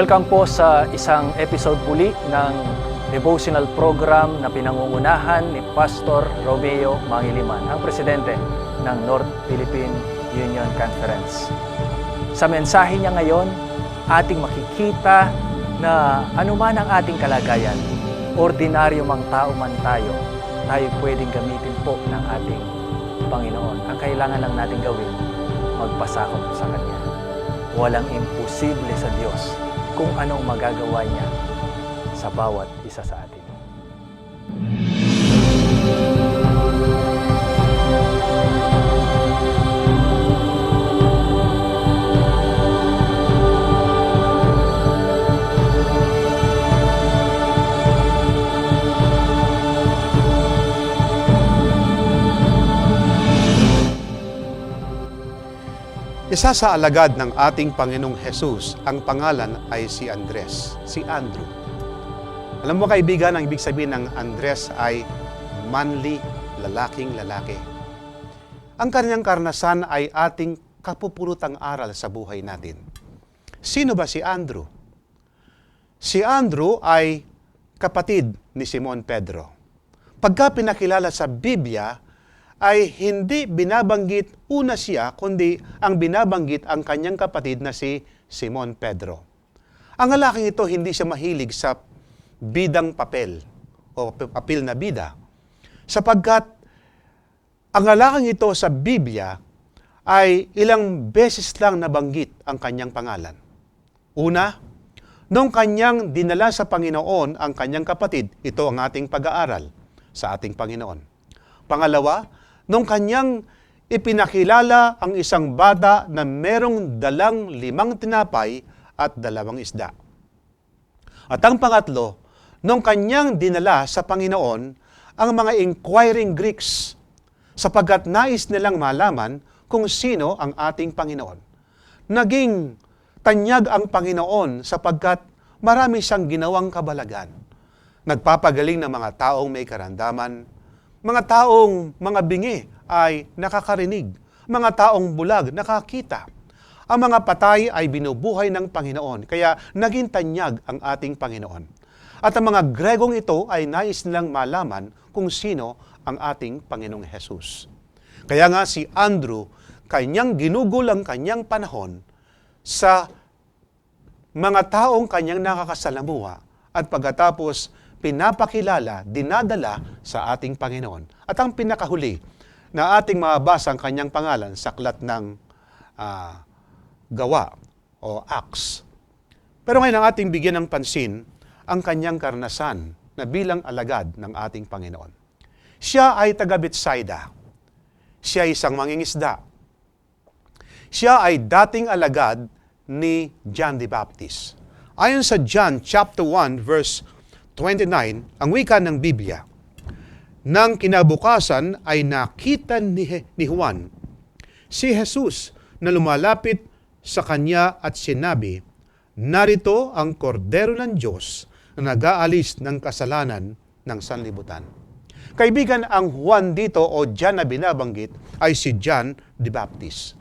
Welcome po sa isang episode muli ng devotional program na pinangungunahan ni Pastor Romeo Mangiliman, ang presidente ng North Philippine Union Conference. Sa mensahe niya ngayon, ating makikita na anuman ang ating kalagayan, ordinaryo mang tao man tayo, tayo pwedeng gamitin po ng ating Panginoon. Ang kailangan lang natin gawin, magpasakop sa Kanya. Walang imposible sa Diyos kung anong magagawa niya sa bawat isa sa atin. Isa sa alagad ng ating Panginoong Jesus, ang pangalan ay si Andres, si Andrew. Alam mo kaibigan, ang ibig sabihin ng Andres ay manly, lalaking lalaki. Ang kanyang karnasan ay ating kapupulutang aral sa buhay natin. Sino ba si Andrew? Si Andrew ay kapatid ni Simon Pedro. Pagka pinakilala sa Biblia, ay hindi binabanggit una siya, kundi ang binabanggit ang kanyang kapatid na si Simon Pedro. Ang lalaking ito, hindi siya mahilig sa bidang papel o papel na bida. Sapagkat ang lalaking ito sa Biblia ay ilang beses lang nabanggit ang kanyang pangalan. Una, nung kanyang dinala sa Panginoon ang kanyang kapatid, ito ang ating pag-aaral sa ating Panginoon. Pangalawa, nung kanyang ipinakilala ang isang bata na merong dalang limang tinapay at dalawang isda. At ang pangatlo, nung kanyang dinala sa Panginoon ang mga inquiring Greeks sapagkat nais nilang malaman kung sino ang ating Panginoon. Naging tanyag ang Panginoon sapagkat marami siyang ginawang kabalagan. Nagpapagaling ng mga taong may karandaman, mga taong mga bingi ay nakakarinig, mga taong bulag nakakita. Ang mga patay ay binubuhay ng Panginoon, kaya naging tanyag ang ating Panginoon. At ang mga Gregong ito ay nais nilang malaman kung sino ang ating Panginoong Hesus. Kaya nga si Andrew, kanyang ginugol ang kanyang panahon sa mga taong kanyang nakakasalamuha at pagkatapos pinapakilala, dinadala sa ating Panginoon. At ang pinakahuli na ating mabasa ang kanyang pangalan sa aklat ng ah, gawa o acts. Pero ngayon ang ating bigyan ng pansin ang kanyang karnasan na bilang alagad ng ating Panginoon. Siya ay taga Bethsaida. Siya ay isang mangingisda. Siya ay dating alagad ni John the Baptist. Ayon sa John chapter 1 verse 29, ang wika ng Biblia, nang kinabukasan ay nakita ni, ni Juan si Jesus na lumalapit sa kanya at sinabi, Narito ang kordero ng Diyos na nag-aalis ng kasalanan ng sanlibutan. Kaibigan, ang Juan dito o John na binabanggit ay si John the Baptist.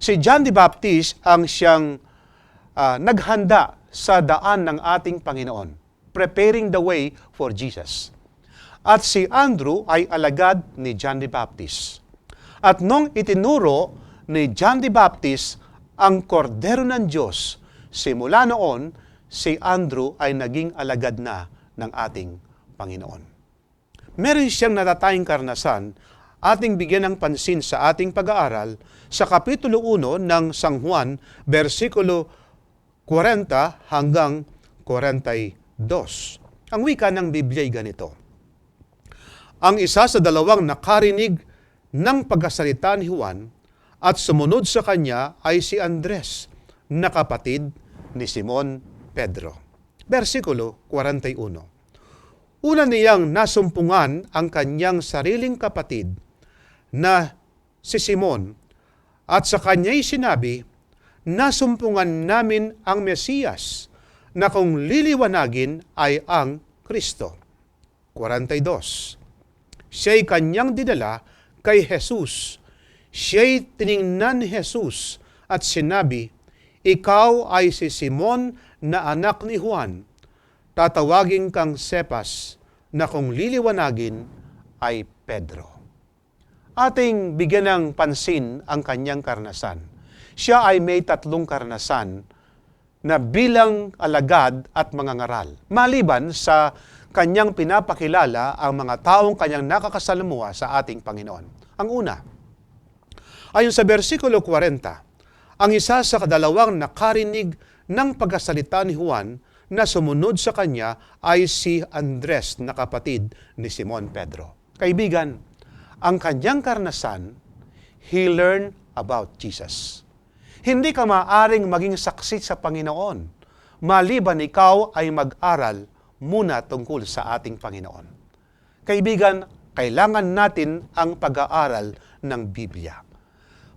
Si John the Baptist ang siyang ah, naghanda sa daan ng ating Panginoon, preparing the way for Jesus. At si Andrew ay alagad ni John the Baptist. At nung itinuro ni John the Baptist ang kordero ng Diyos, simula noon, si Andrew ay naging alagad na ng ating Panginoon. Meron siyang natatayang karnasan, ating bigyan ng pansin sa ating pag-aaral sa Kapitulo 1 ng San Juan, versikulo 40 hanggang 42. Ang wika ng Biblia ay ganito. Ang isa sa dalawang nakarinig ng pagkasalita ni Juan at sumunod sa kanya ay si Andres, na kapatid ni Simon Pedro. Versikulo 41. Una niyang nasumpungan ang kanyang sariling kapatid na si Simon at sa kanya'y sinabi, Nasumpungan namin ang Mesiyas na kung liliwanagin ay ang Kristo. 42. Siya'y kanyang dinala kay Jesus. Siya'y tiningnan ni Jesus at sinabi, ikaw ay si Simon na anak ni Juan. Tatawagin kang Cepas na kung liliwanagin ay Pedro. Ating bigyan ng pansin ang kanyang karanasan. Siya ay may tatlong karanasan na bilang alagad at mga ngaral. Maliban sa kanyang pinapakilala ang mga taong kanyang nakakasalamuha sa ating Panginoon. Ang una, ayon sa versikulo 40, ang isa sa kadalawang nakarinig ng pagkasalita ni Juan na sumunod sa kanya ay si Andres na kapatid ni Simon Pedro. Kaibigan, ang kanyang karanasan, he learned about Jesus. Hindi ka maaring maging saksi sa Panginoon maliban ikaw ay mag-aral muna tungkol sa ating Panginoon. Kaibigan, kailangan natin ang pag-aaral ng Biblia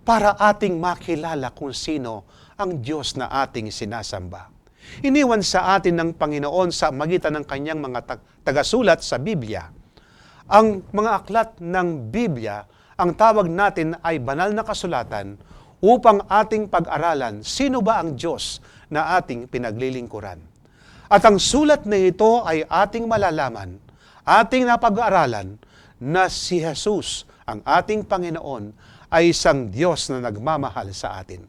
para ating makilala kung sino ang Diyos na ating sinasamba. Iniwan sa atin ng Panginoon sa magitan ng kanyang mga tag- tagasulat sa Biblia. Ang mga aklat ng Biblia, ang tawag natin ay banal na kasulatan upang ating pag-aralan sino ba ang Diyos na ating pinaglilingkuran. At ang sulat na ito ay ating malalaman, ating napag-aaralan na si Jesus, ang ating Panginoon, ay isang Diyos na nagmamahal sa atin.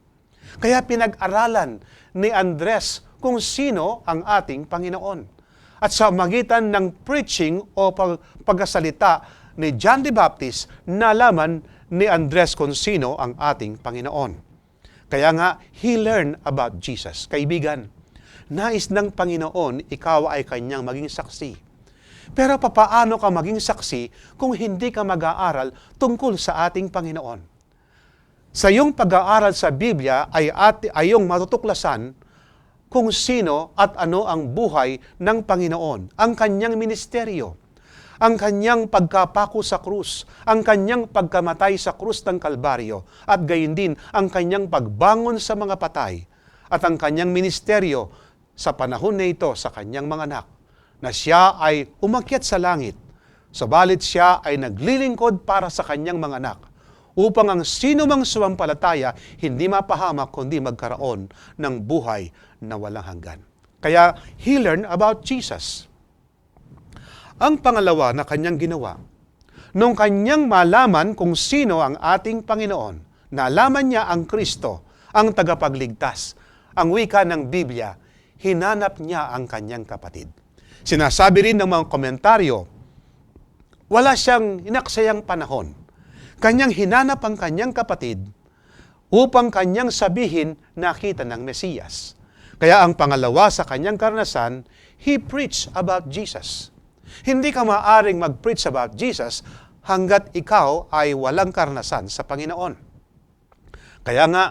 Kaya pinag-aralan ni Andres kung sino ang ating Panginoon. At sa magitan ng preaching o pag- pagkasalita ni John the Baptist, nalaman ni Andres kung sino ang ating Panginoon. Kaya nga, he learned about Jesus. Kaibigan, nais ng Panginoon, ikaw ay kanyang maging saksi. Pero papaano ka maging saksi kung hindi ka mag-aaral tungkol sa ating Panginoon? Sa iyong pag-aaral sa Biblia ay at ayong matutuklasan kung sino at ano ang buhay ng Panginoon, ang kanyang ministeryo, ang kanyang pagkapako sa krus, ang kanyang pagkamatay sa krus ng Kalbaryo, at gayon din ang kanyang pagbangon sa mga patay, at ang kanyang ministeryo sa panahon na ito sa kanyang mga anak, na siya ay umakyat sa langit, sabalit siya ay naglilingkod para sa kanyang mga anak, upang ang sino mang sumampalataya hindi mapahamak kundi magkaroon ng buhay na walang hanggan. Kaya he learned about Jesus. Ang pangalawa na kanyang ginawa, nung kanyang malaman kung sino ang ating Panginoon, nalaman niya ang Kristo, ang tagapagligtas, ang wika ng Biblia, hinanap niya ang kanyang kapatid. Sinasabi rin ng mga komentaryo, wala siyang inaksayang panahon. Kanyang hinanap ang kanyang kapatid upang kanyang sabihin nakita ng Mesiyas. Kaya ang pangalawa sa kanyang karanasan, he preached about Jesus. Hindi ka maaring mag-preach about Jesus hanggat ikaw ay walang karanasan sa Panginoon. Kaya nga,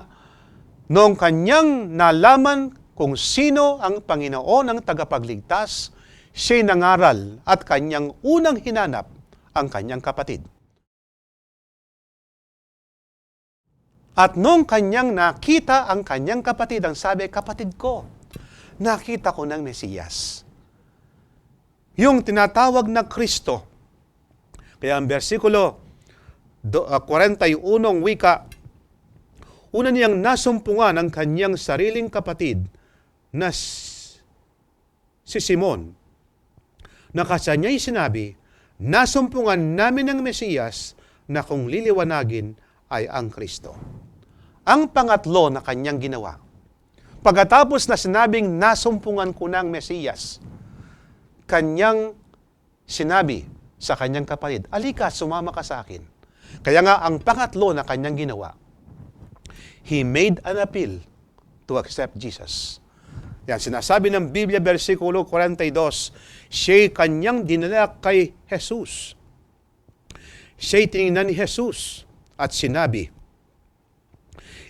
noong kanyang nalaman kung sino ang Panginoon ang tagapagligtas, siya'y nangaral at kanyang unang hinanap ang kanyang kapatid. At nung kanyang nakita ang kanyang kapatid, ang sabi, kapatid ko, nakita ko ng Mesiyas. Yung tinatawag na Kristo. Kaya ang versikulo do- ah, 41 wika, una niyang nasumpungan ang kanyang sariling kapatid na si Simon. Na kasi niya'y sinabi, nasumpungan namin ng Mesiyas na kung liliwanagin ay ang Kristo. Ang pangatlo na kanyang ginawa, pagkatapos na sinabing nasumpungan ko ng Mesiyas, kanyang sinabi sa kanyang kapatid, Alika, sumama ka sa akin. Kaya nga, ang pangatlo na kanyang ginawa, he made an appeal to accept Jesus. Yan, sinasabi ng Biblia, versikulo 42, siya'y kanyang dinala kay Jesus. Siya'y tinignan ni Jesus at sinabi,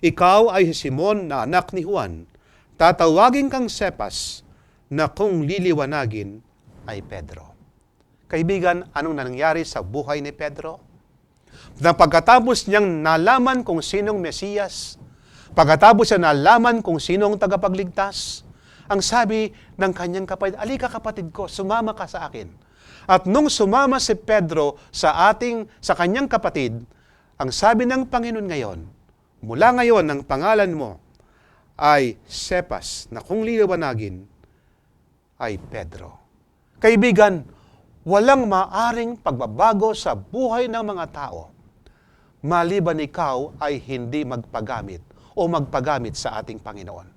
Ikaw ay si Simon na anak ni Juan. Tatawagin kang Cepas na kung liliwanagin ay Pedro. Kaibigan, anong nangyari sa buhay ni Pedro? Na pagkatapos niyang nalaman kung sinong Mesiyas, pagkatapos niya nalaman kung sinong tagapagligtas, ang sabi ng kanyang kapatid, Alika kapatid ko, sumama ka sa akin. At nung sumama si Pedro sa ating sa kanyang kapatid, ang sabi ng Panginoon ngayon, mula ngayon ang pangalan mo ay Cephas na kung liliwanagin ay Pedro. Kaibigan, walang maaring pagbabago sa buhay ng mga tao maliban ikaw ay hindi magpagamit o magpagamit sa ating Panginoon.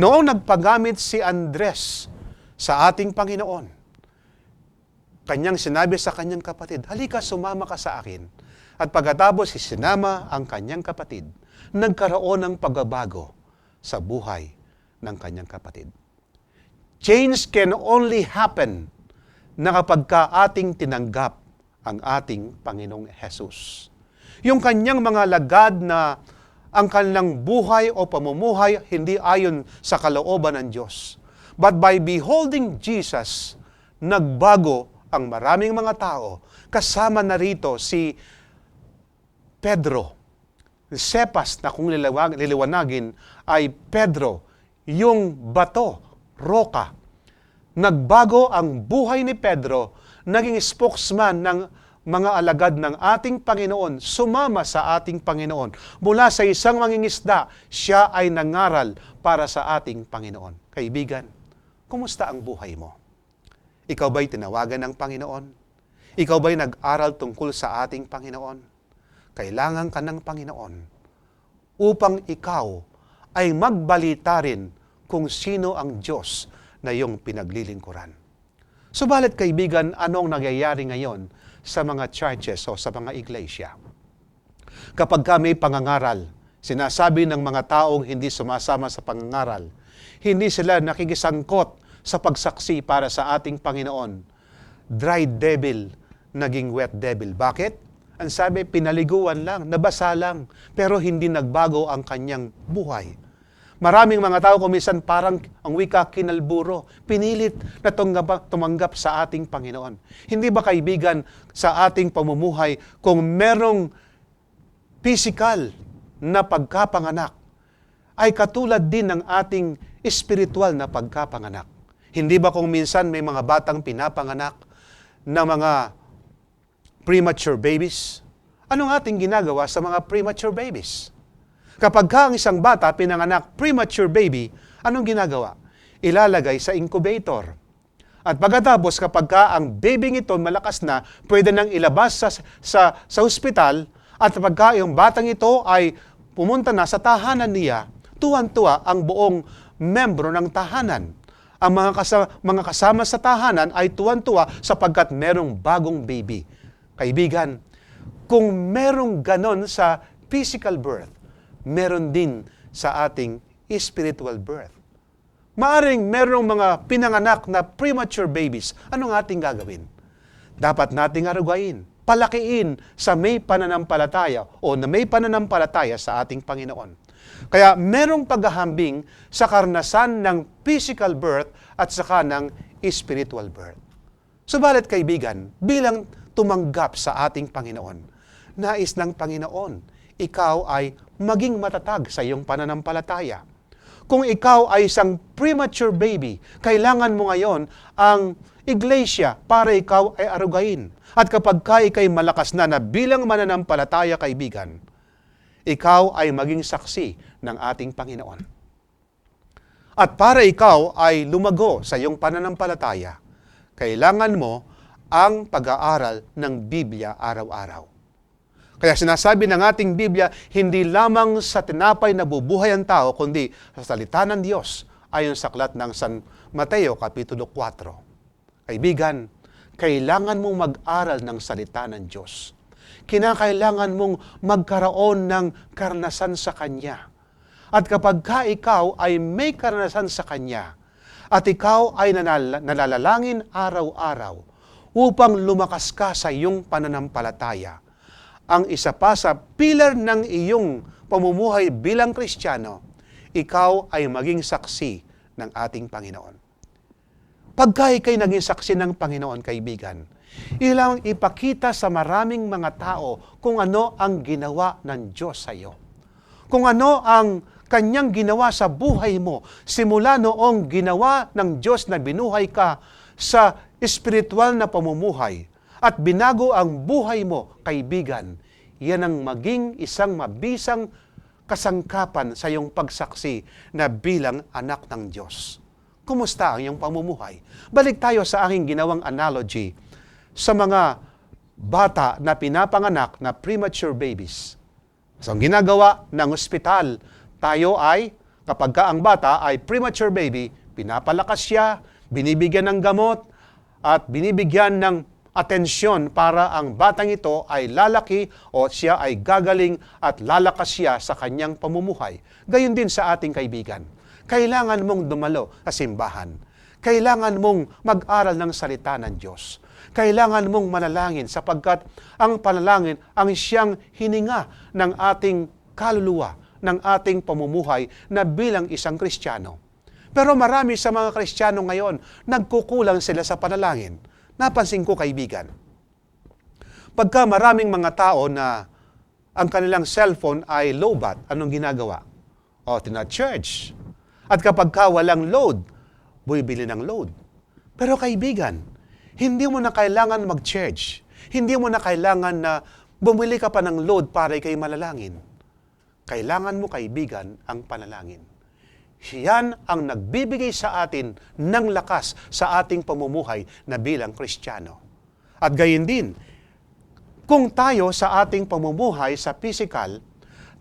Noong nagpagamit si Andres sa ating Panginoon, kanyang sinabi sa kanyang kapatid, halika sumama ka sa akin. At pagkatapos sinama ang kanyang kapatid, nagkaroon ng pagbabago sa buhay ng kanyang kapatid. Change can only happen na kapag ka ating tinanggap ang ating Panginoong Jesus. Yung kanyang mga lagad na ang kanilang buhay o pamumuhay hindi ayon sa kalooban ng Diyos. But by beholding Jesus, nagbago ang maraming mga tao. Kasama na rito si Pedro. Cepas na kung liliwanagin ay Pedro, yung bato, roka. Nagbago ang buhay ni Pedro, naging spokesman ng mga alagad ng ating Panginoon, sumama sa ating Panginoon. Mula sa isang mangingisda, siya ay nangaral para sa ating Panginoon. Kaibigan, kumusta ang buhay mo? Ikaw ba'y tinawagan ng Panginoon? Ikaw ba'y nag-aral tungkol sa ating Panginoon? Kailangan ka ng Panginoon upang ikaw ay magbalita rin kung sino ang Diyos na iyong pinaglilingkuran. Subalit kaibigan, anong nangyayari ngayon sa mga churches o sa mga iglesia? Kapag ka may pangangaral, sinasabi ng mga taong hindi sumasama sa pangangaral, hindi sila nakikisangkot sa pagsaksi para sa ating Panginoon. Dry devil, naging wet devil. Bakit? Ang sabi, pinaliguan lang, nabasa lang, pero hindi nagbago ang kanyang buhay. Maraming mga tao kumisan parang ang wika kinalburo, pinilit na tunggap, tumanggap sa ating Panginoon. Hindi ba kaibigan sa ating pamumuhay kung merong physical na pagkapanganak ay katulad din ng ating espiritual na pagkapanganak. Hindi ba kung minsan may mga batang pinapanganak na mga premature babies? Anong ating ginagawa sa mga premature babies? Kapag ka ang isang bata pinanganak premature baby, anong ginagawa? Ilalagay sa incubator. At pagkatapos kapag ka ang baby ito malakas na, pwede nang ilabas sa, sa, sa ospital at kapag ka yung batang ito ay pumunta na sa tahanan niya, tuwan-tuwa ang buong membro ng tahanan. Ang mga kasama, mga kasama sa tahanan ay tuwan-tuwa sapagkat merong bagong baby. Kaibigan, kung merong ganon sa physical birth, meron din sa ating spiritual birth. Maaring merong mga pinanganak na premature babies. Anong ating gagawin? Dapat nating arugain, palakiin sa may pananampalataya o na may pananampalataya sa ating Panginoon. Kaya merong paghahambing sa karnasan ng physical birth at saka ng spiritual birth. Subalit kaibigan, bilang tumanggap sa ating Panginoon, nais ng Panginoon, ikaw ay maging matatag sa iyong pananampalataya. Kung ikaw ay isang premature baby, kailangan mo ngayon ang iglesia para ikaw ay arugain. At kapag ka ikay malakas na na bilang mananampalataya kaibigan, ikaw ay maging saksi ng ating Panginoon. At para ikaw ay lumago sa iyong pananampalataya, kailangan mo ang pag-aaral ng Biblia araw-araw. Kaya sinasabi ng ating Biblia, hindi lamang sa tinapay na bubuhay ang tao, kundi sa salita ng Diyos, ayon sa aklat ng San Mateo, Kapitulo 4. Kaibigan, kailangan mong mag-aral ng salita ng Diyos. Kinakailangan mong magkaroon ng karnasan sa Kanya. At kapag ka ikaw ay may karanasan sa Kanya, at ikaw ay nanal- nalalangin araw-araw upang lumakas ka sa iyong pananampalataya, ang isa pa sa pilar ng iyong pamumuhay bilang Kristiyano, ikaw ay maging saksi ng ating Panginoon. Pagka ikay naging saksi ng Panginoon, kaibigan, ilang ipakita sa maraming mga tao kung ano ang ginawa ng Diyos sa iyo. Kung ano ang kanyang ginawa sa buhay mo, simula noong ginawa ng Diyos na binuhay ka sa espiritual na pamumuhay at binago ang buhay mo, kaibigan, yan ang maging isang mabisang kasangkapan sa iyong pagsaksi na bilang anak ng Diyos. Kumusta ang iyong pamumuhay? Balik tayo sa aking ginawang analogy sa mga bata na pinapanganak na premature babies. So, ang ginagawa ng ospital, tayo ay, kapag ka ang bata ay premature baby, pinapalakas siya, binibigyan ng gamot, at binibigyan ng atensyon para ang batang ito ay lalaki o siya ay gagaling at lalakas siya sa kanyang pamumuhay. Gayon din sa ating kaibigan. Kailangan mong dumalo sa simbahan. Kailangan mong mag-aral ng salita ng Diyos. Kailangan mong manalangin sapagkat ang panalangin ang siyang hininga ng ating kaluluwa, ng ating pamumuhay na bilang isang Kristiyano. Pero marami sa mga Kristiyano ngayon, nagkukulang sila sa panalangin. Napansin ko kaibigan. Pagka maraming mga tao na ang kanilang cellphone ay lowbat, anong ginagawa? O, tina-charge. At kapag ka walang load, bumibili ng load. Pero kaibigan, hindi mo na kailangan mag-charge. Hindi mo na kailangan na bumili ka pa ng load para ikay malalangin. Kailangan mo kaibigan ang panalangin. Yan ang nagbibigay sa atin ng lakas sa ating pamumuhay na bilang Kristiyano. At gayon din, kung tayo sa ating pamumuhay sa physical,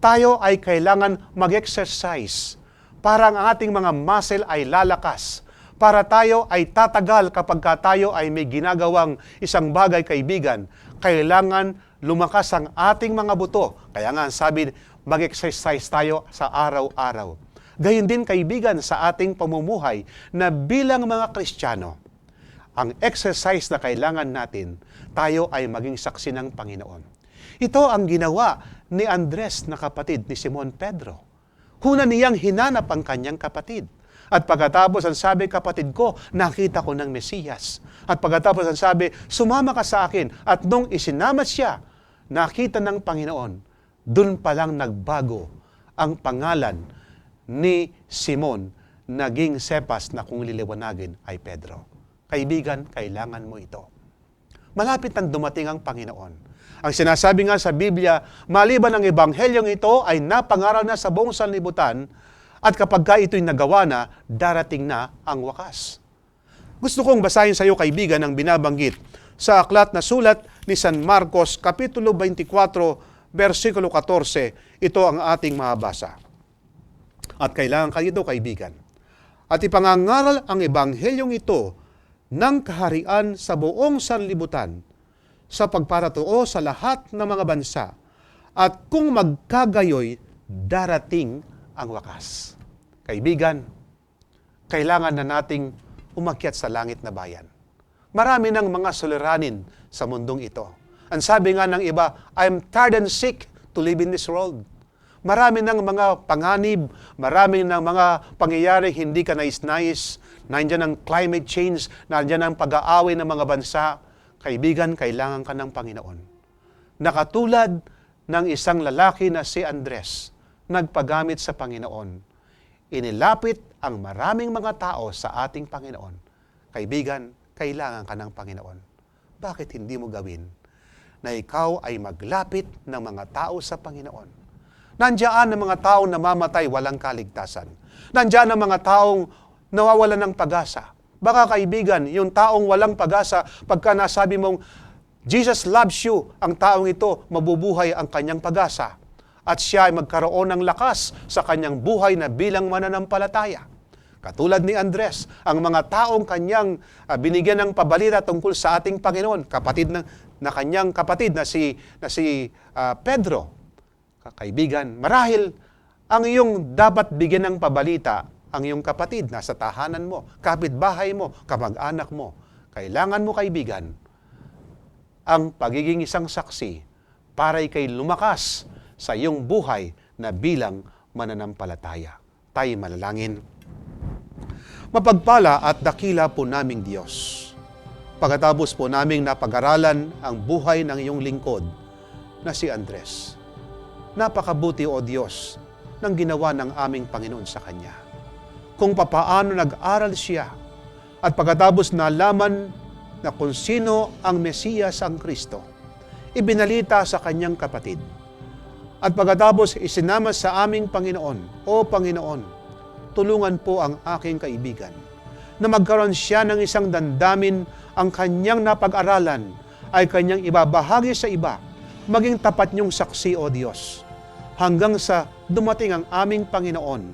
tayo ay kailangan mag-exercise para ang ating mga muscle ay lalakas, para tayo ay tatagal kapag ka tayo ay may ginagawang isang bagay kaibigan, kailangan lumakas ang ating mga buto. Kaya nga sabi, mag-exercise tayo sa araw-araw. Gayon din kaibigan sa ating pamumuhay na bilang mga Kristiyano, ang exercise na kailangan natin, tayo ay maging saksi ng Panginoon. Ito ang ginawa ni Andres na kapatid ni Simon Pedro. Huna niyang hinanap ang kanyang kapatid. At pagkatapos ang sabi, kapatid ko, nakita ko ng Mesiyas. At pagkatapos ang sabi, sumama ka sa akin. At nung isinama siya, nakita ng Panginoon, dun pa lang nagbago ang pangalan ni Simon, naging sepas na kung liliwanagin ay Pedro. Kaibigan, kailangan mo ito. Malapit nang dumating ang Panginoon. Ang sinasabi nga sa Biblia, maliban ang ebanghelyong ito ay napangaral na sa buong sanlibutan at kapag ka ito'y nagawa na, darating na ang wakas. Gusto kong basahin sa iyo kaibigan ang binabanggit sa aklat na sulat ni San Marcos, Kapitulo 24, versikulo 14. Ito ang ating mabasa. At kailangan kayo ito kaibigan. At ipangangaral ang ebanghelyong ito ng kaharian sa buong sanlibutan sa pagparatuo sa lahat ng mga bansa. At kung magkagayoy, darating ang wakas. Kaibigan, kailangan na nating umakyat sa langit na bayan. Marami ng mga suliranin sa mundong ito. Ang sabi nga ng iba, I'm tired and sick to live in this world. Marami ng mga panganib, marami ng mga pangyayari hindi ka nais-nais, nandiyan ang climate change, nandiyan ang pag-aaway ng mga bansa. Kaibigan, kailangan ka ng Panginoon. Nakatulad ng isang lalaki na si Andres, nagpagamit sa Panginoon. Inilapit ang maraming mga tao sa ating Panginoon. Kaibigan, kailangan ka ng Panginoon. Bakit hindi mo gawin na ikaw ay maglapit ng mga tao sa Panginoon? Nandiyan ang mga taong namamatay walang kaligtasan. Nandiyan ang mga taong nawawalan ng pag-asa. Baka kaibigan, yung taong walang pag-asa, pagka nasabi mong, Jesus loves you, ang taong ito, mabubuhay ang kanyang pag-asa. At siya ay magkaroon ng lakas sa kanyang buhay na bilang mananampalataya. Katulad ni Andres, ang mga taong kanyang ah, binigyan ng pabalita tungkol sa ating Panginoon, kapatid na, na kanyang kapatid na si, na si ah, Pedro, kaibigan, marahil ang iyong dapat bigyan ng pabalita ang iyong kapatid nasa tahanan mo, kapitbahay mo, kamag-anak mo. Kailangan mo kaibigan ang pagiging isang saksi para ikay lumakas sa iyong buhay na bilang mananampalataya. Tayo malalangin. Mapagpala at dakila po naming Diyos. Pagkatapos po naming napag-aralan ang buhay ng iyong lingkod na si Andres. Napakabuti o Diyos ng ginawa ng aming Panginoon sa Kanya. Kung papaano nag-aral siya at pagkatapos nalaman na kung sino ang Mesiyas ang Kristo, ibinalita sa kanyang kapatid. At pagkatapos isinama sa aming Panginoon, O Panginoon, tulungan po ang aking kaibigan na magkaroon siya ng isang dandamin ang kanyang napag-aralan ay kanyang ibabahagi sa iba, maging tapat niyong saksi, O Diyos, hanggang sa dumating ang aming Panginoon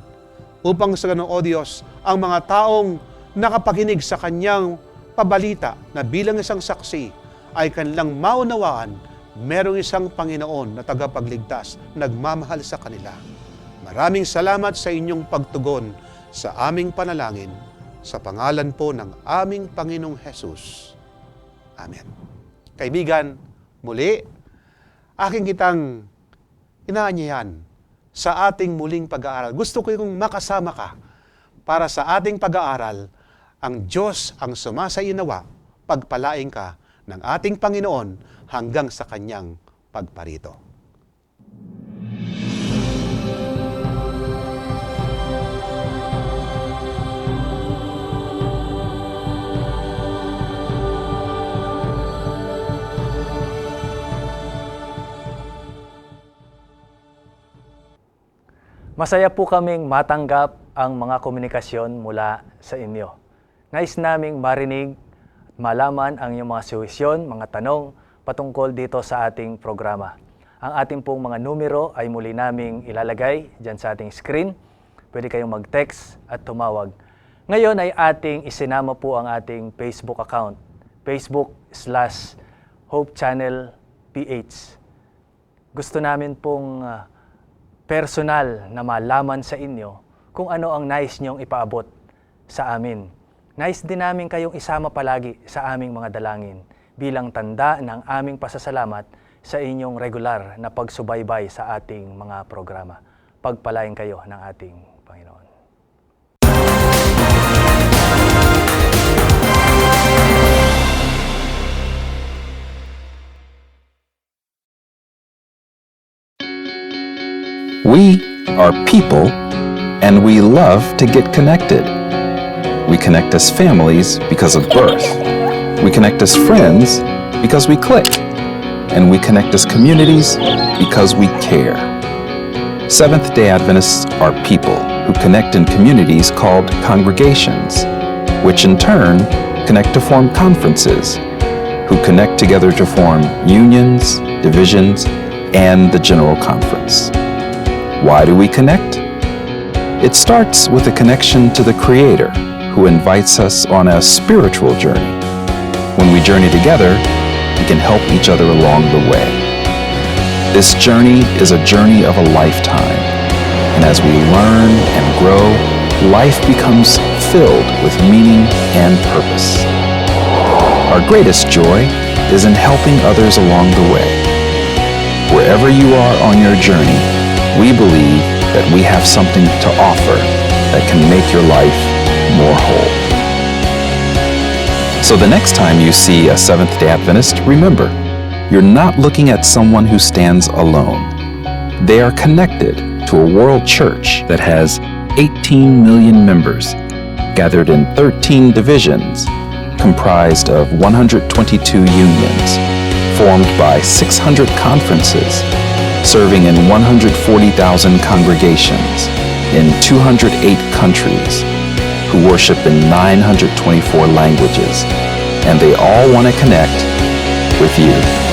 upang sa ganun, O Diyos, ang mga taong nakapakinig sa kanyang pabalita na bilang isang saksi ay kanilang maunawaan merong isang Panginoon na tagapagligtas, nagmamahal sa kanila. Maraming salamat sa inyong pagtugon sa aming panalangin sa pangalan po ng aming Panginoong Hesus. Amen. Kaibigan, muli, aking kitang inaanyayan sa ating muling pag-aaral. Gusto ko yung makasama ka para sa ating pag-aaral. Ang Diyos ang sumasainawa, pagpalaing ka ng ating Panginoon hanggang sa kanyang pagparito. Masaya po kaming matanggap ang mga komunikasyon mula sa inyo. Nais naming marinig at malaman ang inyong mga suwisyon, mga tanong patungkol dito sa ating programa. Ang ating pong mga numero ay muli naming ilalagay dyan sa ating screen. Pwede kayong mag-text at tumawag. Ngayon ay ating isinama po ang ating Facebook account. Facebook slash Hope Channel PH. Gusto namin pong ah, personal na malaman sa inyo kung ano ang nais niyong ipaabot sa amin. Nais din namin kayong isama palagi sa aming mga dalangin bilang tanda ng aming pasasalamat sa inyong regular na pagsubaybay sa ating mga programa. Pagpalain kayo ng ating We are people and we love to get connected. We connect as families because of birth. We connect as friends because we click. And we connect as communities because we care. Seventh day Adventists are people who connect in communities called congregations, which in turn connect to form conferences, who connect together to form unions, divisions, and the General Conference. Why do we connect? It starts with a connection to the Creator, who invites us on a spiritual journey. When we journey together, we can help each other along the way. This journey is a journey of a lifetime, and as we learn and grow, life becomes filled with meaning and purpose. Our greatest joy is in helping others along the way. Wherever you are on your journey, we believe that we have something to offer that can make your life more whole. So the next time you see a Seventh day Adventist, remember, you're not looking at someone who stands alone. They are connected to a world church that has 18 million members, gathered in 13 divisions, comprised of 122 unions, formed by 600 conferences, serving in 140,000 congregations in 208 countries, who worship in 924 languages, and they all want to connect with you.